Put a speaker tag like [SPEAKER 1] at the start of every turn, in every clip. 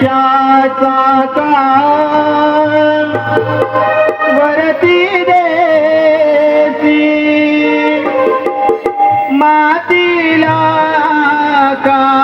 [SPEAKER 1] त्याचा काम वरती देसी मातीला का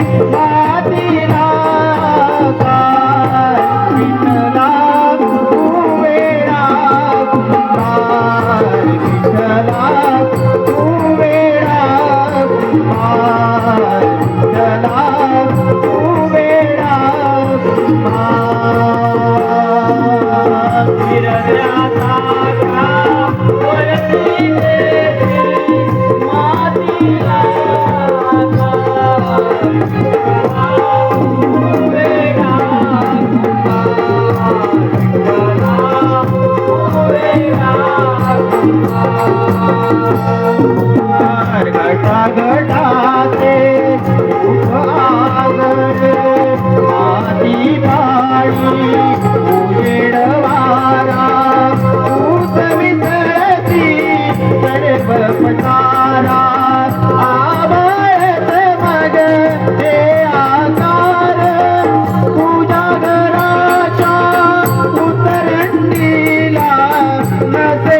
[SPEAKER 1] Oh,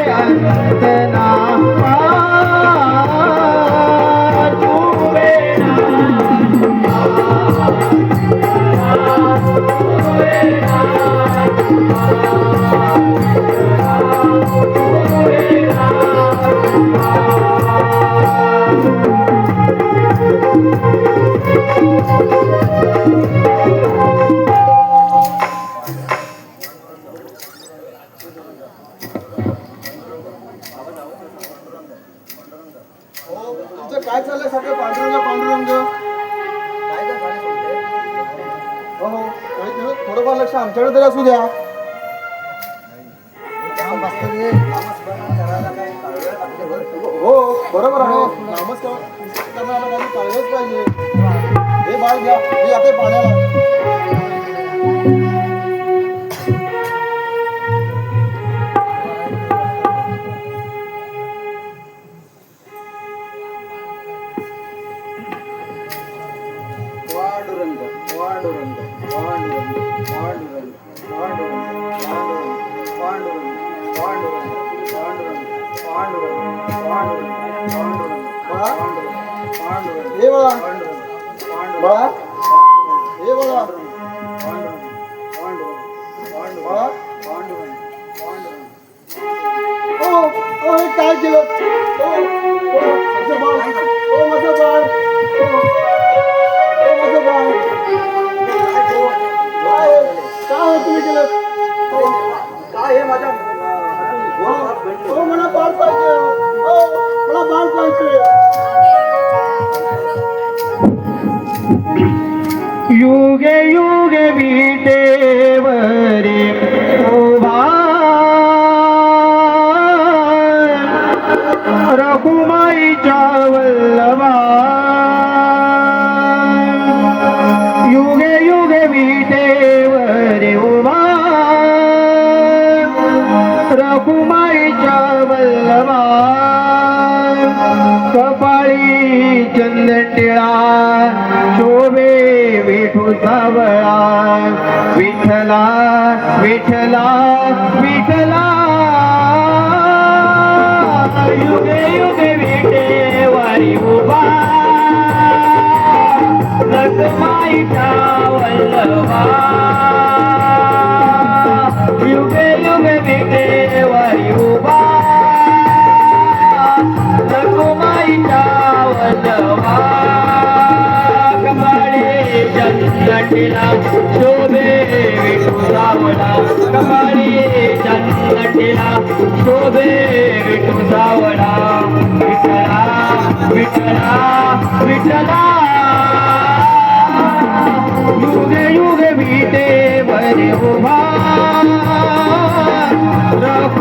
[SPEAKER 1] हो
[SPEAKER 2] बरोबर आहे. नमस्कार. करणारा काही कळलंच पाहिजे हे बाळ घ्या. हे आता पाण्याला. पांडुरंग पांडुरंग पांडुरंग पांडुरंग पांडुरंग पांडुरंग पांडुरंग काय केलं माझं बाळ माझं बाळ काय तुम्ही केलं काय हे माझ्या
[SPEAKER 1] विठू सावळा विठला विठला विठला युगे युगे विटे वारी उभा. रखमाईचा वल्लभा. युगे युगे विटेवारी उभा. जन्नटीला शोभे विठू सावळा कपाळी जन्नटीला शोभे विठू सावळा विठला विठला विठला युगे युगे विटे बरे उभा रघुमाईचा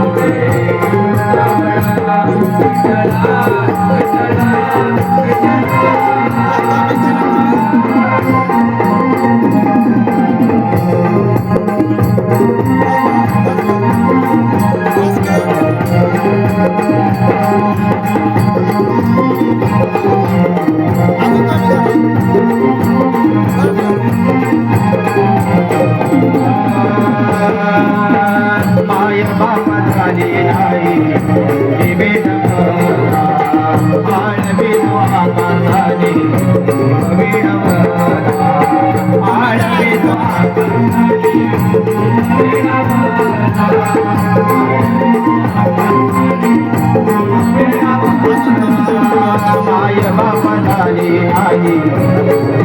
[SPEAKER 2] 한국가면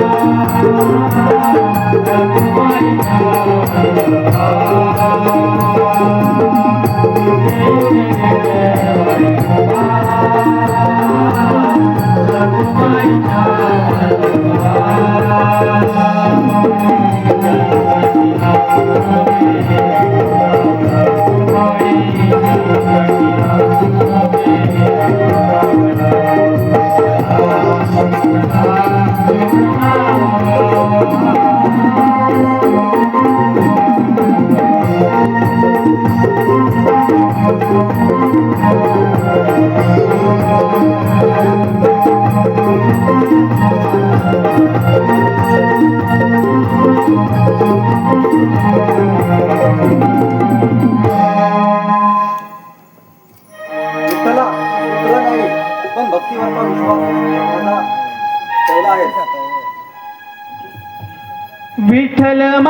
[SPEAKER 2] Thank
[SPEAKER 1] you.